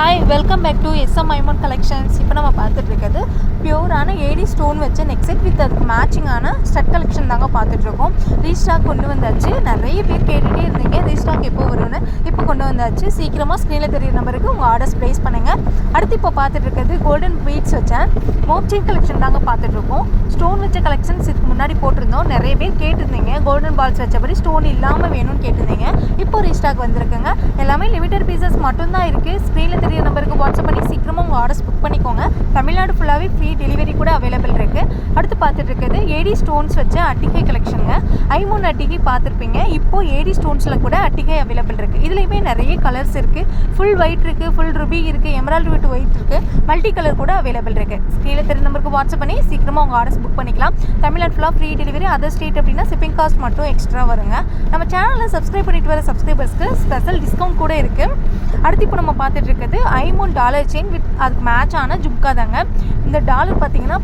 Hi welcome back to SM ஐமோன் collections இப்போ நம்ம பார்த்துட்டு இருக்கிறது பியூரான ஏடி ஸ்டோன் வச்ச நெக் செட் வித் அதுக்கு மேட்சிங்கான ஸ்டட் கலெக்ஷன் தாங்க பார்த்துட்ருக்கோம் ரீஸ்டாக் கொண்டு வந்தாச்சு. நிறைய பேர் கேட்டுகிட்டே இருந்தீங்க. ரீஸ்டாக் எப்போ வரும்னு இப்போ கொண்டு வந்தாச்சு. சீக்கிரமாக ஸ்க்ரீனில் தெரியுற நம்பருக்கு உங்கள் ஆர்டர்ஸ் ப்ளேஸ் பண்ணுங்கள் அடுத்து இப்போ பார்த்துட்டு இருக்கிறது கோல்டன் பீட்ஸ் வச்சேன் மோப்சின் கலெக்ஷன் தாங்க பார்த்துட்ருக்கோம் ஸ்டோன் வச்ச கலெக்ஷன்ஸ் இதுக்கு முன்னாடி போட்டிருந்தோம். நிறைய பேர் கேட்டிருந்தீங்க. கோல்டன் பால்ஸ் வச்சபடி ஸ்டோன் இல்லாமல் வேணும்னு கேட்டிருந்தீங்க. டாக் வந்திருக்குங்க. எல்லாமே லிமிடெட் பீசஸ் மட்டும்தான் இருக்குது ஸ்க்ரீனில் தெரிய நம்பருக்கு வாட்ஸ்அப் பண்ணி சீக்கிரமாக உங்கள் ஆர்டர்ஸ் புக் பண்ணிக்கோங்க. தமிழ்நாடு ஃபுல்லாகவே ஃப்ரீ டெலிவரி கூட அவைலபிள் இருக்குது அடுத்து பார்த்துட்டு இருக்குது ஏடி ஸ்டோன்ஸ் வச்ச அட்டிகை கலெக்ஷனுங்க ஐமூன் அட்டிகை பார்த்துருப்பீங்க. இப்போ ஏடி ஸ்டோன்ஸில் கூட அட்டிகை அவைலபிள் இருக்குது இதுலேயுமே நிறைய கலர்ஸ் இருக்குது ஃபுல் ஒயிட் இருக்குது ஃபுல் ருபி இருக்குது எமரால்டு விட் ஒயிட் இருக்குது மல்டி கலர் கூட அவைலபிள் இருக்குது நம்பருக்கு வாட்ஸ்அப் பண்ணி சீக்கிரமாக உங்கள் ஆர்டர்ஸ் புக் பண்ணிக்கலாம். தமிழ்நாடு ஃபுல்லாக ஃப்ரீ டெலிவரி அதர் ஸ்டேட் அப்படின்னா ஷிப்பிங் காஸ்ட் மட்டும் எக்ஸ்ட்ரா வருங்க. நம்ம சேனலில் சப்ஸ்கிரைப் பண்ணிட்டு வர சப்ஸ்கிரைபர்ஸ்க்கு ஸ்பெஷல் டிஸ்கவுண்ட் கூட இருக்குது அடுத்து இப்போ நம்ம பார்த்துட்டு இருக்கிறது ஐமோன் டாலர் செயின் வித் அதுக்கு மேட்ச் ஆன ஜுப்கா தாங்க. இந்த டாலர் பார்த்தீங்கன்னா